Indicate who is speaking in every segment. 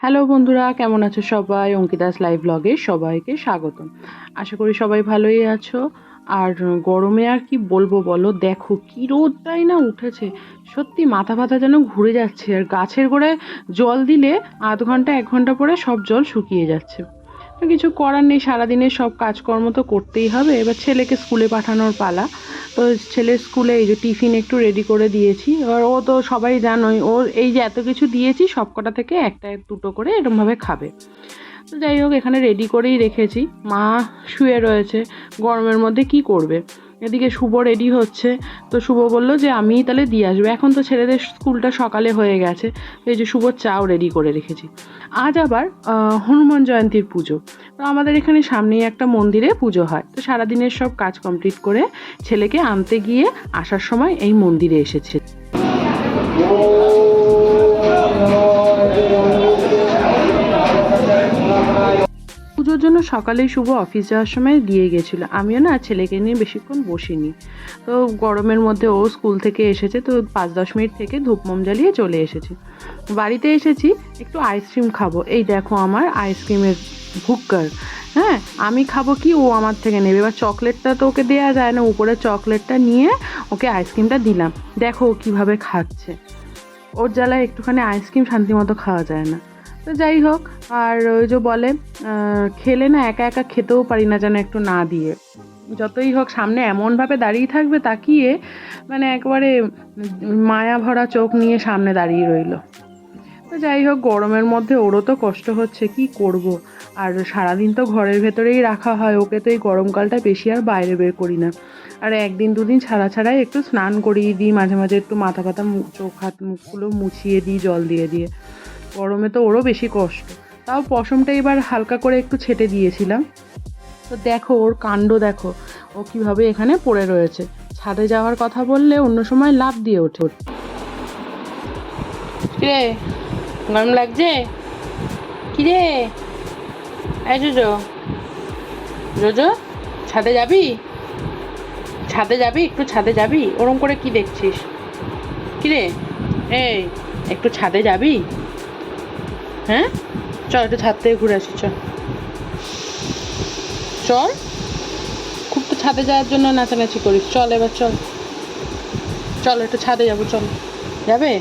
Speaker 1: Hello বন্ধুরা, কেমন আছো সবাই? অঙ্কিতাস লাইভ ব্লগে সবাইকে স্বাগতম। আশা করি সবাই ভালোই আছো। আর গরমে আর কি বলব বলো, দেখো কি রোদটাই না উঠেছে। সত্যি মাথা ফাথা যেন ঘুরে যাচ্ছে। আর গাছের গোড়ায় জল দিলে আধ ঘণ্টা, এক ঘণ্টা পরে সব জল শুকিয়ে যাচ্ছে। কিছু করার নেই, সারাদিনের সব কাজকর্ম তো করতেই হবে। এবার ছেলেকে স্কুলে পাঠানোর পালা। তো ছেলের স্কুলে এই যে টিফিন একটু রেডি করে দিয়েছি। এবার ও তো সবাই জানোই ওর এই যে এত কিছু দিয়েছি, সব কটা থেকে একটা দুটো করে এরমভাবে খাবে। তো যাই হোক, এখানে রেডি করেই রেখেছি। মা শুয়ে রয়েছে, গরমের মধ্যে কি করবে? এদিকে শুভ রেডি হচ্ছে। তো শুভ বলল যে আমি তাহলে দিয়ে আসব। এখন তো ছেলেদের স্কুলটা সকালে হয়ে গেছে। এই যে শুভ চাও রেডি করে রেখেছি। আজ আবার হনুমান জয়ন্তীর পুজো। তো আমাদের এখানে সামনেই একটা মন্দিরে পুজো হয়। তো সারাদিনের সব কাজ কমপ্লিট করে ছেলেকে আনতে গিয়ে আসার সময় এই মন্দিরে এসেছে। পুজোর জন্য সকালেই শুভ অফিস যাওয়ার সময় দিয়ে গেছিল। আমিও না ছেলেকে নিয়ে বেশিক্ষণ বসিনি। তো গরমের মধ্যে ও স্কুল থেকে এসেছে, তো পাঁচ দশ মিনিট থেকে ধূপমোম জ্বালিয়ে চলে এসেছি। বাড়িতে এসেছি, একটু আইসক্রিম খাব। এই দেখো আমার আইসক্রিমের ভুক্কার। হ্যাঁ আমি খাব কি? ও আমার থেকে নেবে। এবার চকলেটটা তো ওকে দেওয়া যায় না। উপরে চকলেটটা নিয়ে ওকে আইসক্রিমটা দিলাম। দেখো ও কীভাবে খাচ্ছে। ওর জ্বালায় একটুখানি আইসক্রিম শান্তি মতো খাওয়া যায় না। তো যাই হোক, আর ওই যে বলে খেলে না একা একা খেতেও পারি না যেন একটু না দিয়ে। যতই হোক, সামনে এমনভাবে দাঁড়িয়ে থাকবে তাকিয়ে মানে একবারে মায়া ভরা চোখ নিয়ে সামনে দাঁড়িয়ে রইল। তো যাই হোক, গরমের মধ্যে ওরও তো কষ্ট হচ্ছে, কি করব? আর সারাদিন তো ঘরের ভেতরেই রাখা হয়, ওকে তো এই গরমকালটা বেশি আর বাইরে বের করি না। আর একদিন দুদিন ছাড়া ছাড়াই একটু স্নান করিয়ে দিই, মাঝে মাঝে একটু মাথা পাতা চোখ হাত, মুখগুলো মুছিয়ে দিই, জল দিয়ে দিয়ে। গরমে তো ওরও বেশি কষ্ট। তাও পশমটা এবার হালকা করে একটু ছেটে দিয়েছিলাম। তো দেখো, ওর কাণ্ড দেখো, ও কীভাবে এখানে পড়ে রয়েছে। ছাদে যাওয়ার কথা বললে অন্য সময় লাভ দিয়ে ওঠে। রে গরম লাগছে? কি রে জোজো জোজো, ছাদে যাবি? ছাদে যাবি? একটু ছাদে যাবি? ওরম করে কি দেখছিস? কি রে এই, একটু ছাদে যাবি? হ্যাঁ? চল একটু ছাদ থেকে ঘুরে আসি, চল। চল? খুব তো ছাদে যাওয়ার জন্য নাচানাচি করিস। চল এবার চল। চল, একটু ছাদে যাব, চল। যাবে?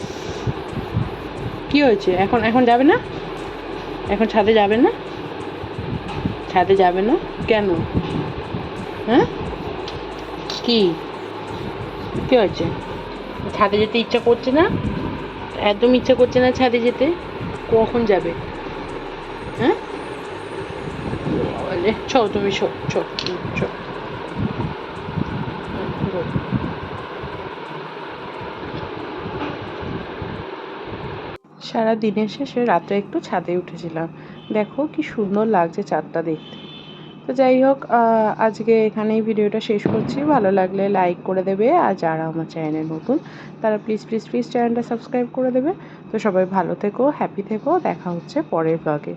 Speaker 1: কি হয়েছে? এখন এখন যাবে না? এখন ছাদে যাবে না? ছাদে যাবে না? কেন? হ্যাঁ? কি? কি হয়েছে? ছাদে যেতে ইচ্ছা করছে না? একদম ইচ্ছা করছে না ছাদে যেতে? কখন যাবে? হ্যাঁ? ছো তুমি ছ ছ ছ সারা দিনের শেষে রাতে একটু ছাদে উঠেছিলাম। দেখো কি সুন্দর লাগছে চাঁদটা দেখতে। তো যাই হোক আজকে এখানেই ভিডিওটা শেষ করছি। ভালো লাগলে লাইক করে দেবে। আর যারা আমার চ্যানেলে নতুন, তারা প্লিজ প্লিজ প্লিজ চ্যানেলটা সাবস্ক্রাইব করে দেবে। তো সবাই ভালো থেকো হ্যাপি থেকো। দেখা হচ্ছে পরের ব্লগে